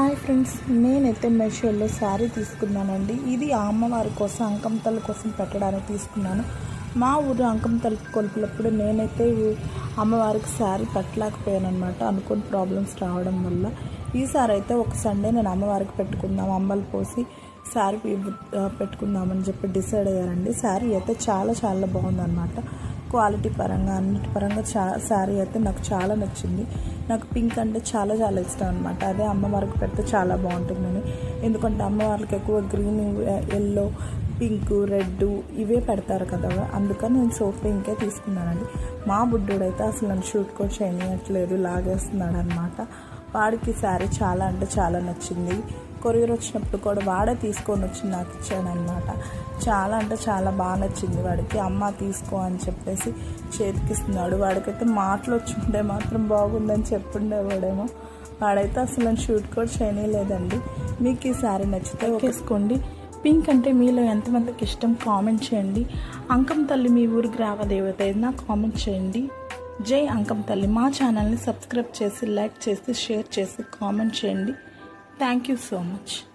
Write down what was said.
Hi friends నేనైతే మెషోలో శారీ తీసుకున్నానండి. ఇది అమ్మవారి కోసం అంకంతల కోసం పెట్టడానికి తీసుకున్నాను. మా ఊరు అంకం కొలిపినప్పుడు నేనైతే అమ్మవారికి శారీ పెట్టలేకపోయాను అనమాట అనుకోని ప్రాబ్లమ్స్ రావడం వల్ల ఈసారి అయితే ఒక సండే నేను అమ్మవారికి పెట్టుకుందాం అమ్మలు పోసి శారీ పెట్టుకుందామని చెప్పి డిసైడ్ అయ్యారండి. శారీ అయితే చాలా చాలా బాగుందన్నమాట. క్వాలిటీ పరంగా అన్నిటి పరంగా చా శారీ అయితే నాకు చాలా నచ్చింది. నాకు పింక్ అంటే చాలా చాలా ఇష్టం అనమాట అదే అమ్మవారికి పెడితే చాలా బాగుంటుందని. ఎందుకంటే అమ్మవారికి ఎక్కువ గ్రీన్ ఎల్లో పింక్ రెడ్ ఇవే పెడతారు కదా. అందుకని నేను సోప్ పింకే తీసుకున్నానండి. మా బుడ్డోడైతే అసలు నన్ను షూట్ కూడా చేయనియట్లేదు లాగేస్తున్నాడు అనమాట వాడికి శారీ చాలా అంటే చాలా నచ్చింది. కొరియర్ వచ్చినప్పుడు కూడా వాడే తీసుకొని వచ్చి నాకు ఇచ్చాడనమాట. చాలా అంటే చాలా బాగా నచ్చింది వాడికి. అమ్మ తీసుకో అని చెప్పేసి చేతికిస్తున్నాడు. వాడికైతే మాటలు వచ్చుంటే మాత్రం బాగుందని చెప్పుండేవాడేమో. వాడైతే అసలు నన్ను షూట్ కూడా చేయలేదండి మీకు ఈ శారీ నచ్చితే ఒకేసుకోండి పింక్ అంటే మీలో ఎంతమందికి ఇష్టం కామెంట్ చేయండి. అంకం తల్లి మీ ఊరి గ్రామ దేవత ఏదైనా కామెంట్ చేయండి. జై అంకం తల్లి. మా ఛానల్ని సబ్స్క్రైబ్ చేసి లైక్ చేసి షేర్ చేసి కామెంట్ చేయండి. Thank you so much.